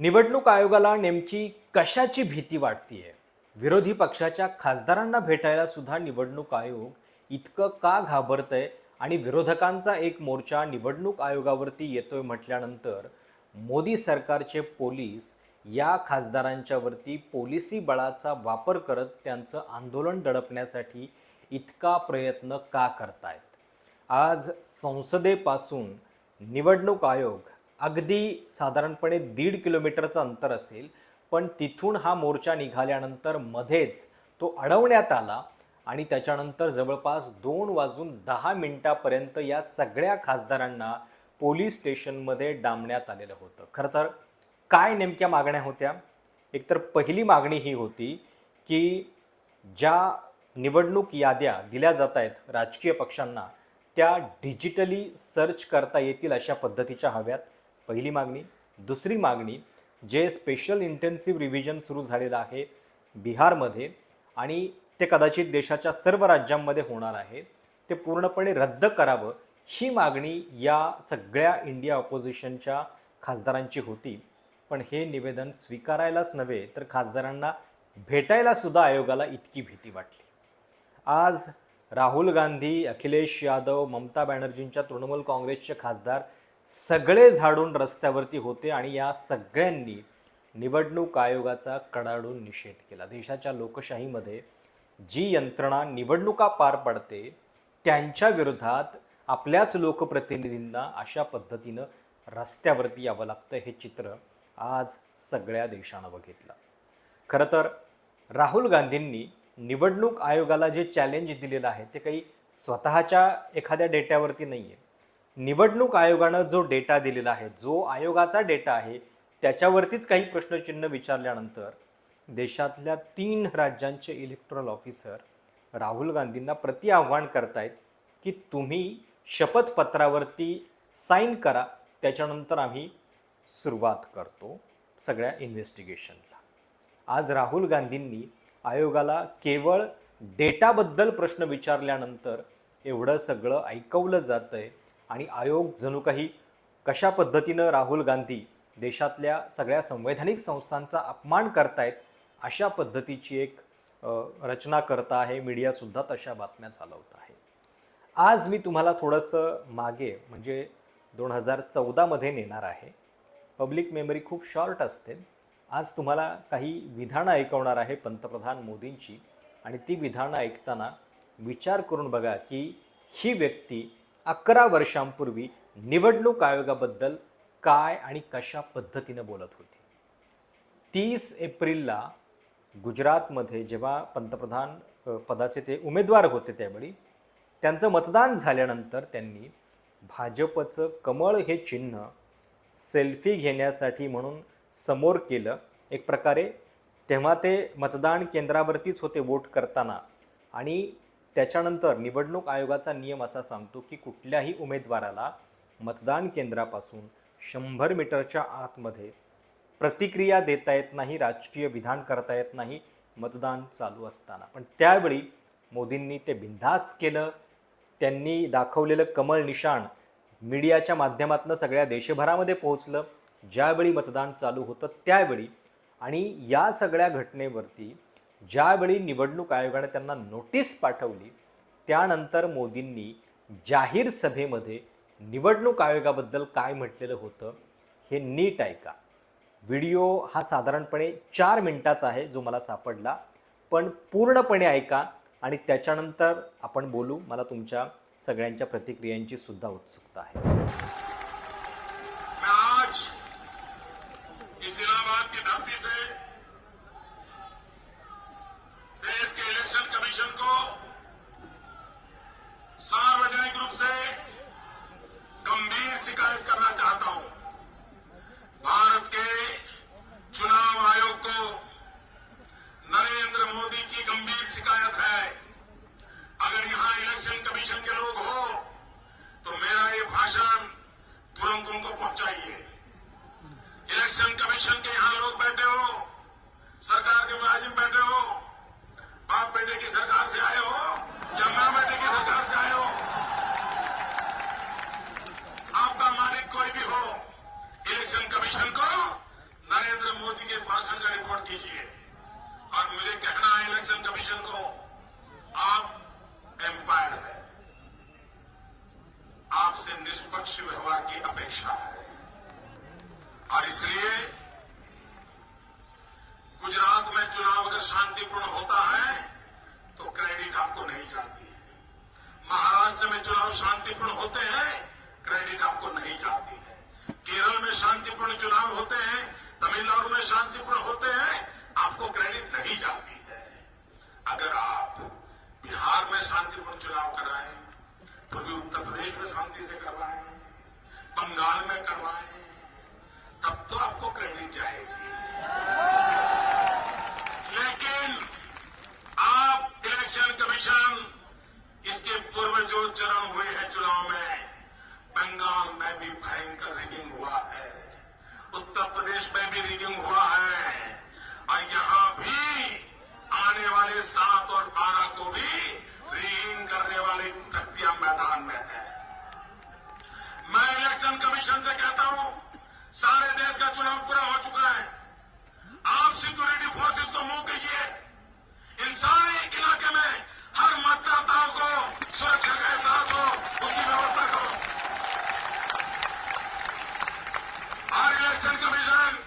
निवडणूक आयोगाला नेमकी कशाची भीती वाटतीये? विरोधी पक्षाच्या खासदारांना भेटायला सुद्धा निवडणूक आयोग इतकं का घाबरतंय आणि विरोधकांचा एक मोर्चा निवडणूक आयोगावरती येतोय म्हटल्यानंतर मोदी सरकारचे पोलीस या खासदारांच्यावरती पोलिसी बळाचा वापर करत त्यांचं आंदोलन दडपण्यासाठी इतका प्रयत्न का करतायत? आज संसदेपासून निवडणूक आयोग अगदी साधारणपणे दीड किलोमीटरचं अंतर असेल पण तिथून हा मोर्चा निघाल्यानंतर मध्येच तो अडवण्यात आला आणि त्याच्यानंतर जवळपास दोन वाजून दहा मिनटापर्यंत या सगळ्या खासदारांना पोलीस स्टेशनमध्ये डांबण्यात आलेलं होतं. खरं तर काय नेमक्या मागण्या होत्या? एकतर पहिली मागणी ही होती की ज्या निवडणूक याद्या दिल्या जात आहेत राजकीय पक्षांना त्या डिजिटली सर्च करता येतील अशा पद्धतीच्या हव्यात. पहिली मागणी. दुसरी मागणी जे स्पेशल इंटेन्सिव्ह रिव्हिजन सुरू झालेलं आहे बिहारमध्ये आणि ते कदाचित देशाच्या सर्व राज्यांमध्ये होणार आहे ते पूर्णपणे रद्द करावं ही मागणी या सगळ्या इंडिया ऑपोजिशनच्या खासदारांची होती. पण हे निवेदन स्वीकारायलाच नव्हे तर खासदारांना भेटायलासुद्धा आयोगाला इतकी भीती वाटली. आज राहुल गांधी अखिलेश यादव ममता बॅनर्जींच्या तृणमूल काँग्रेसचे खासदार सगळे झाडून रस्त्यावरती होते आणि या सगळ्यांनी निवडणूक आयोगाचा कडाडून निषेध केला. देशाच्या लोकशाहीमध्ये जी यंत्रणा निवडणुका पार पडते त्यांच्या विरोधात आपल्याच लोकप्रतिनिधींना अशा पद्धतीनं रस्त्यावरती यावं लागतं हे चित्र आज सगळ्या देशानं बघितलं. खरं तर राहुल गांधींनी निवडणूक आयोगाला जे चॅलेंज दिलेलं आहे ते काही स्वतःच्या एखाद्या डेट्यावरती नाही आहे निवडणूक आयोगानं जो डेटा दिलेला आहे जो आयोगाचा डेटा आहे त्याच्यावरतीच काही प्रश्नचिन्ह विचारल्यानंतर देशातल्या तीन राज्यांचे इलेक्ट्रल ऑफिसर राहुल गांधींना प्रति आव्हान करतायत की तुम्ही शपथपत्रावरती साईन करा त्याच्यानंतर आम्ही सुरुवात करतो सगळ्या इन्व्हेस्टिगेशनला आज राहुल गांधींनी आयोगाला केवळ डेटाबद्दल प्रश्न विचारल्यानंतर एवढं सगळं ऐकवलं जातं आहे आणि आयोग जणू काही कशा पद्धतीनं राहुल गांधी देशातल्या सगळ्या संवैधानिक संस्थांचा अपमान करतायत अशा पद्धतीची एक रचना करता आहे मीडियासुद्धा तशा बातम्या चालवत आहे. आज मी तुम्हाला थोडंसं मागे म्हणजे दोन हजार चौदामध्ये नेणार आहे. पब्लिक मेमरी खूप शॉर्ट असते. आज तुम्हाला काही विधानं ऐकवणार आहे पंतप्रधान मोदींची आणि ती विधानं ऐकताना विचार करून बघा की ही व्यक्ती अकरा वर्षांपूर्वी निवडणूक आयोगाबद्दल काय आणि कशा पद्धतीनं बोलत होती? तीस एप्रिलला गुजरातमध्ये जेव्हा पंतप्रधान पदाचे ते उमेदवार होते त्यावेळी त्यांचं मतदान झाल्यानंतर त्यांनी भाजपचं कमळ हे चिन्ह सेल्फी घेण्यासाठी म्हणून समोर केलं. एक प्रकारे तेव्हा ते मतदान केंद्रावरतीच होते वोट करताना. आणि त्याच्यानंतर निवडणूक आयोगाचा नियम असा सांगतो की कुठल्याही उमेदवाराला मतदान केंद्रापासून शंभर मीटरच्या आतमध्ये प्रतिक्रिया देता येत नाही राजकीय विधान करता येत नाही मतदान चालू असताना. पण त्यावेळी मोदींनी ते बिनधास्त केलं. त्यांनी दाखवलेलं कमळ निशाण मीडियाच्या माध्यमातून सगळ्या देशभरामध्ये पोहोचलं. ज्यावेळी मतदान चालू होतं त्यावेळी आणि या सगळ्या घटनेवरती ज्यावेळी निवडणूक आयोगाने त्यांना नोटीस पाठवली त्यानंतर मोदींनी जाहीर सभेमध्ये निवडणूक आयोगाबद्दल काय म्हटलेलं होतं हे नीट ऐका. व्हिडिओ हा साधारणपणे चार मिनिटाचा आहे जो मला सापडला. पण पूर्णपणे ऐका आणि त्याच्यानंतर आपण बोलू. मला तुमच्या सगळ्यांच्या प्रतिक्रियांची सुद्धा उत्सुकता आहे. कमीशन के लोग हो तो मेरा ये भाषण तुरंत उनको पहुंचाइए। इलेक्शन कमीशन के यहाँ लोग बैठे हो, सरकार के मुलाजिम बैठे हो, बाप बेटे की सरकार से आए हो, या माँ बेटे की सरकार से आए हो, आपका मालिक कोई भी हो, इलेक्शन कमीशन को नरेंद्र मोदी के भाषण का रिपोर्ट कीजिए। और मुझे कहना है इलेक्शन कमीशन को, आप एम्पायर है। आपसे निष्पक्ष व्यवहार की अपेक्षा है। और इसलिए गुजरात में चुनाव अगर शांतिपूर्ण होता है तो क्रेडिट आपको नहीं जाती। है महाराष्ट्र में चुनाव शांतिपूर्ण होते हैं, क्रेडिट आपको नहीं जाती है। केरल में शांतिपूर्ण चुनाव होते हैं, तमिलनाडु में शांतिपूर्ण होते हैं, आपको क्रेडिट नहीं जाती है। अगर आप बिहार में शांतिपूर्ण चुनाव कराएँ पूर्वी उत्तर प्रदेश में शांति से करवाएँ, बंगाल में करवाएँ, तब तो आपको क्रेडिट जाएगी। लेकिन आप इलेक्शन कमीशन इसके पूर्व जो चरण हुए हैं चुनाव में, बंगाल में भी भयंकर रिगिंग हुआ है, उत्तर प्रदेश में भी रिगिंग हुआ है, और यहाँ भी आने वाले सात और बारह को भी रिगिंग करने वाली व्यक्तियाँ मैदान में है। मैं इलेक्शन कमीशन से कहता हूँ, सारे देश का चुनाव पूरा हो चुका है। आप सिक्योरिटी फोर्सेस को मुँह कीजिए इन सारे इलाके में हर मतदाताओं को सुरक्षा का एहसास हो उसकी व्यवस्था करो और इलेक्शन कमीशन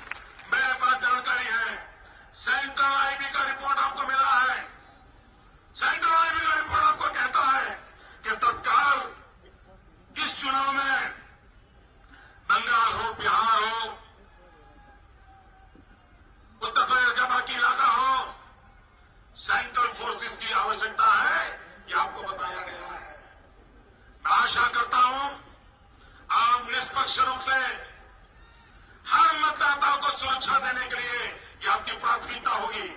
मेरे पास जानकारी है सेंट्रल आईबी का रिपोर्ट आपको मिला है सेंट्रल आईबी का रिपोर्ट आपको कहता है कि तत्काल इस चुनाव में बंगाल हो बिहार हो उत्तर प्रदेश का बाकी इलाका हो सेंट्रल फोर्सेस की आवश्यकता है ये आपको बताया गया है मैं आशा करता हूँ आप निष्पक्ष रूप से हर मतदाताओं को सुरक्षा देने के लिए ये आपकी प्राथमिकता होगी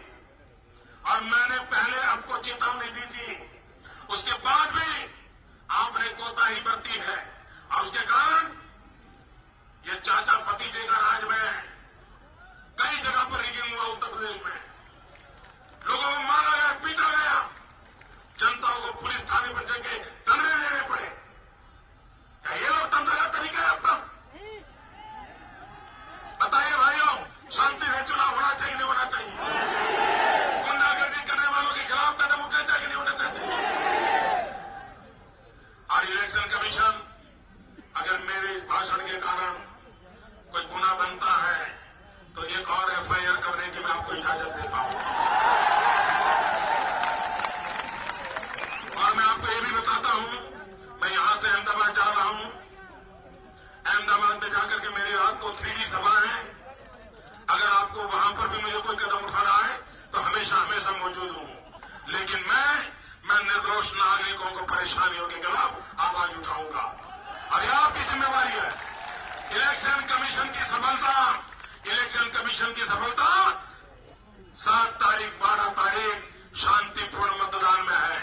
और मैंने पहले आपको चेतावनी दी थी उसके बाद भी आपने कोताही बरती है और उसके कारण ये चाचा भतीजे का राज में कई जगह पर रिगिंग हुआ उत्तर प्रदेश में लोगों को मारा गया पीटा गया जनता को पुलिस थाने पर जाके तंत्रे लेने पड़े क्या ये लोकतंत्र का तरीका है अपना बताइए भाइयों शांति से चुनाव होना चाहिए नहीं होना चाहिए गुंडागर्दी करने वालों के खिलाफ कदम उठने चाहिए नहीं उठने चाहिए और इलेक्शन कमीशन अगर मेरे इस भाषण के कारण कोई गुना बनता है तो एक और एफआईआर करने की मैं आपको इजाज़त देता हूँ। और मैं आपको ये भी बताता हूँ, मैं यहाँ से अहमदाबाद जा रहा हूँ। अहमदाबाद में जाकर के मेरी रात को थ्री डी सभा है। अगर आपको वहाँ पर भी मुझे कोई कदम उठाना है तो हमेशा हमेशा मौजूद हूँ। लेकिन मैं मैं निर्दोष नागरिकों को परेशानियों के खिलाफ आवाज़ उठाऊँगा। ये आपकी जिम्मेवारी है। इलेक्शन कमीशन की सफलता, इलेक्शन कमीशन की सफलता सात तारीख, बारह तारीख शांतिपूर्ण मतदान में है।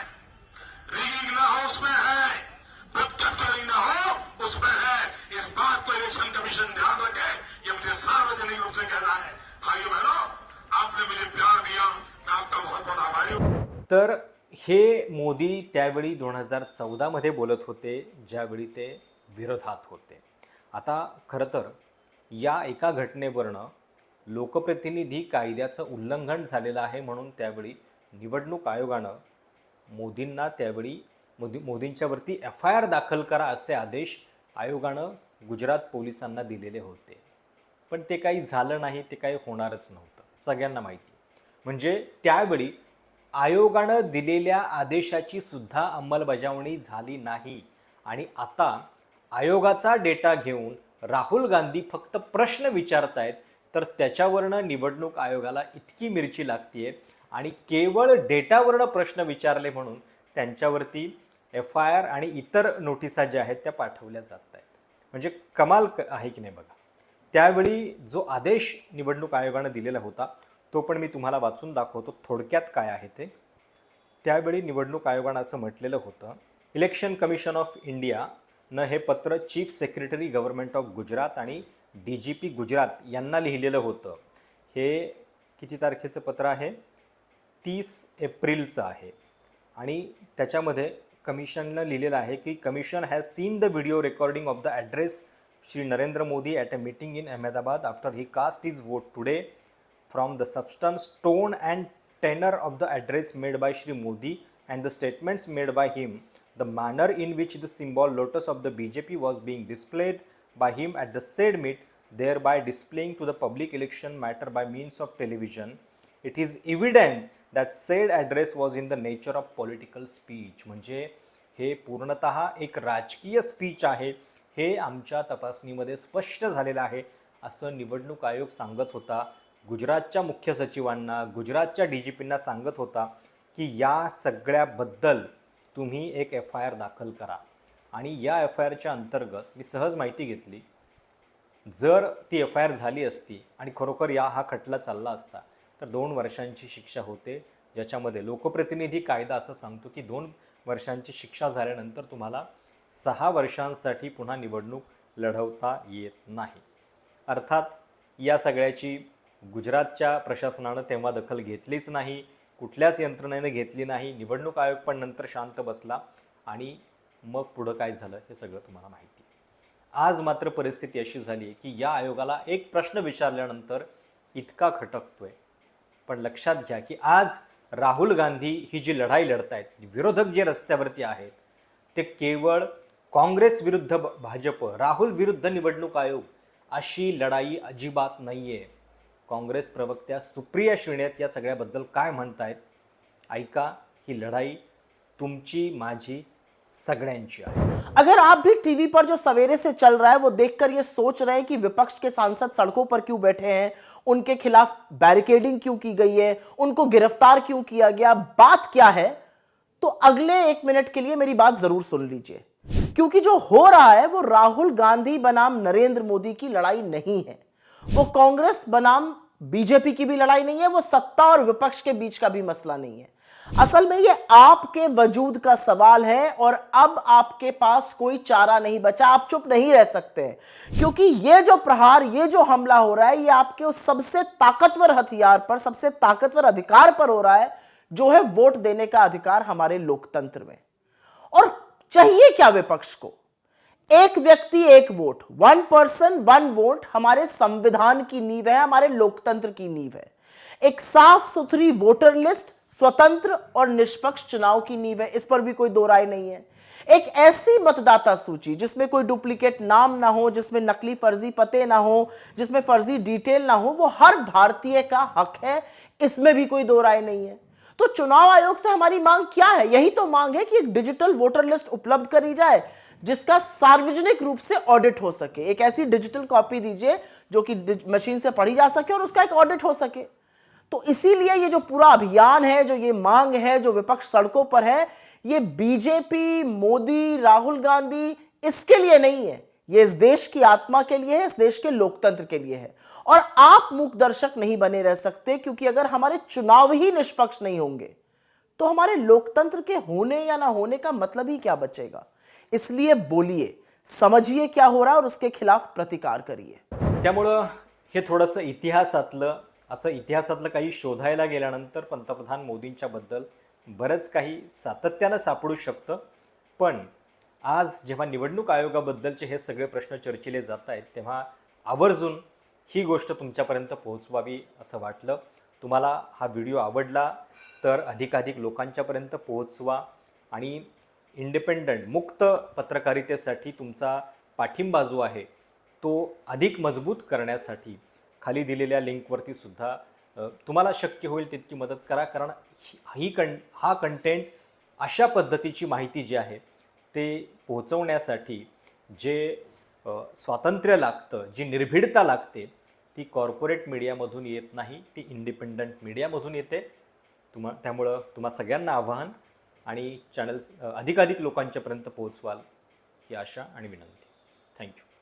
रिगिंग ना हो उसमें है कैप्चरिंग ना हो उसमें है। इस बात को इलेक्शन कमीशन ध्यान रखे, ये मुझे सार्वजनिक रूप से कहना है। भाइयों बहनों, आपने मुझे प्यार दिया, मैं आपका बहुत बहुत आभारी हूँ। तर हे मोदी त्यावेळी दोन हज़ार चौदामध्ये बोलत होते, ज्यावेळी ते विरोधात होते. आता खरं तर या एका घटनेवरनं लोकप्रतिनिधी कायद्याचं उल्लंघन झालेलं आहे म्हणून त्यावेळी निवडणूक आयोगानं मोदींना त्यावेळी मोदी मोदींच्यावरती एफ आय आर दाखल करा असे आदेश आयोगानं गुजरात पोलिसांना दिलेले होते. पण ते काही झालं नाही ते काही होणारच नव्हतं. सगळ्यांना माहिती. म्हणजे त्यावेळी आयोगानं दिलेल्या आदेशाची सुद्धा अंमलबजावणी झाली नाही. आणि आता आयोगाचा डेटा घेऊन राहुल गांधी फक्त प्रश्न विचारतायत तर त्याच्यावरनं निवडणूक आयोगाला इतकी मिरची लागतीये. आणि केवळ डेटावरनं प्रश्न विचारले म्हणून त्यांच्यावरती एफ आय आर आणि इतर नोटिसा ज्या आहेत त्या पाठवल्या जात आहेत म्हणजे कमाल क- आहे की नाही बघा. त्यावेळी जो आदेश निवडणूक आयोगानं दिलेला होता तो पण मी तुम्हाला वाचून दाखवतो थोडक्यात काय आहे ते. त्यावेळी निवडणूक आयोगानं असं म्हटलेलं होतं इलेक्शन कमिशन ऑफ इंडिया नं हे पत्र chief secretary government of Gujarat आणि डी जी पी गुजरात यांना लिहिलेलं होतं. हे किती तारखेचं पत्र आहे? तीस एप्रिलचं आहे. आणि त्याच्यामध्ये कमिशननं लिहिलेलं आहे की commission has seen the video recording of the address Shri Narendra Modi at a meeting in Ahmedabad after he cast is vote today from the substance tone and tenor of the address made by Shri Modi and the statements made by him the manner in which the symbol lotus of the BJP was being displayed by him at the said meet, thereby displaying to the public election matter by means of television, it is evident that said address was in the nature of political speech. म्हणजे हे पूर्णतः एक राजकीय speech आहे हे आमच्या तपासणीमध्ये स्पष्ट झालेलं आहे असं निवडणूक आयोग सांगत होता गुजरातच्या मुख्य सचिवांना गुजरातच्या डी जी पींना सांगत होता की या सगळ्याबद्दल तुम्ही एक एफ आय आर दाखल करा. आणि या एफ आय आरच्या अंतर्गत मी सहज माहिती घेतली. जर ती एफ आय आर झाली असती आणि खरोखर या हा खटला चालला असता तर दोन वर्षांची शिक्षा होते ज्याच्यामध्ये लोकप्रतिनिधी कायदा असं सांगतो की दोन वर्षांची शिक्षा झाल्यानंतर तुम्हाला सहा वर्षांसाठी पुन्हा निवडणूक लढवता येत नाही. अर्थात या सगळ्याची गुजरातच्या प्रशासनानं तेव्हा दखल घेतलीच नाही कुठल्याच यंत्रणेनं घेतली नाही निवडणूक आयोग पण नंतर शांत बसला आणि मग पुढं काय झालं हे सगळं तुम्हाला माहिती आज मात्र परिस्थिती अशी झाली आहे की या आयोगाला एक प्रश्न विचारल्यानंतर इतका खटकतोय. पण लक्षात घ्या की आज राहुल गांधी ही जी लढाई लढत आहेत विरोधक जे रस्त्यावरती आहेत ते केवळ काँग्रेस विरुद्ध भाजप राहुल विरुद्ध निवडणूक आयोग अशी लढाई अजिबात नाही आहे काँग्रेस प्रवक्त्या सुप्रिया श्रीनेत या सगळ्याबद्दल काय म्हणतायत? ऐका, ही लढाई तुमची, माझी, सगळ्यांची अगर आप भी टीवी पर जो सवेरे से चल रहा है, वो देखकर ये सोच रहे हैं कि विपक्ष के सांसद सड़कों पर क्यों बैठे हैं? उनके खिलाफ बैरिकेडिंग क्यों की गई है? उनको गिरफ़्तार क्यों किया गया? बात क्या है? तो अगले एक मिनट के लिए मेरी बात ज़रूर सुन लीजिए। क्योंकि जो हो रहा है, वो राहुल गांधी बनाम नरेंद्र मोदी की लड़ाई नहीं है। वो कांग्रेस बनाम बीजेपी की भी लड़ाई नहीं है, वो सत्ता और विपक्ष के बीच का भी मसला नहीं है। असल में ये आपके वजूद का सवाल है और अब आपके पास कोई चारा नहीं बचा, आप चुप नहीं रह सकते हैं। क्योंकि ये जो प्रहार, ये जो हमला हो रहा है, ये आपके उस सबसे ताकतवर हथियार पर, सबसे ताकतवर अधिकार पर हो रहा है, जो है वोट देने का अधिकार हमारे लोकतंत्र में। और चाहिए क्या विपक्ष को? एक व्यक्ति, एक vote. One person one vote हमारे संविधान की नींव है, हमारे लोकतंत्र की नींव है। एक साफ़ सुथरी वोटर लिस्ट स्वतंत्र और निष्पक्ष चुनाव की नींव है, इस पर भी कोई दो राय नहीं है। एक ऐसी मतदाता सूची जिसमें कोई डुप्लीकेट नाम ना हो, जिसमें नकली फर्जी पते ना हो, जिसमें फर्जी डिटेल ना हो, वो हर भारतीय का हक है, इसमें भी कोई दो राय नहीं है। तो चुनाव आयोग से हमारी मांग क्या है? यही तो मांग है कि एक डिजिटल वोटर लिस्ट उपलब्ध करी जाए। जिसका सार्वजनिक रूप से ऑडिट हो सके। एक ऐसी डिजिटल कॉपी दीजिए जो कि मशीन से पढ़ी जा सके और उसका एक ऑडिट हो सके। तो इसीलिए ये जो पूरा अभियान है, जो ये मांग है, जो विपक्ष सड़कों पर है, ये बीजेपी मोदी, राहुल गांधी इसके लिए नहीं है। ये इस देश की आत्मा के लिए है, इस देश के लोकतंत्र के लिए है। और आप मूक दर्शक नहीं बने रह सकते क्योंकि अगर हमारे चुनाव ही निष्पक्ष नहीं होंगे तो हमारे लोकतंत्र के होने या ना होने का मतलब ही क्या बचेगा? इसलिए बोलिए समझिए क्या हो रहा है और उसके खिलाफ प्रतिकार करिए। त्यामुळं हे थोडंसं इतिहासातलं असं इतिहासातलं काही शोधायला गेल्यानंतर पंतप्रधान मोदींच्याबद्दल बरंच काही सातत्यानं सापडू शकतं. पण आज जेव्हा निवडणूक आयोगाबद्दलचे हे सगळे प्रश्न चर्चिले जात आहेत तेव्हा आवर्जून ही गोष्ट तुमच्यापर्यंत पोहोचवावी असं वाटलं. तुम्हाला हा व्हिडिओ आवडला तर अधिकाधिक लोकांच्यापर्यंत पोहोचवा आणि इंडिपेंडंट मुक्त पत्रकारितेसाठी तुमचा पाठिंबा जो आहे तो अधिक मजबूत करण्यासाठी खाली दिलेल्या लिंकवरती सुद्धा तुम्हाला शक्य होईल तितकी मदत करा कारण ही- ही कं हा कंटेंट अशा पद्धतीची माहिती जी आहे ते पोहोचवण्यासाठी जे स्वातंत्र्य लागतं जी निर्भीडता लागते ती कॉर्पोरेट मीडियामधून येत नाही ती इंडिपेंडंट मीडियामधून येते. तुम्हा त्यामुळं तुम्हा सगळ्यांना आव्हान आणि चॅनल्स अधिकाधिक लोकांच्यापर्यंत पोहोचवाल ही आशा आणि विनंती. थँक्यू.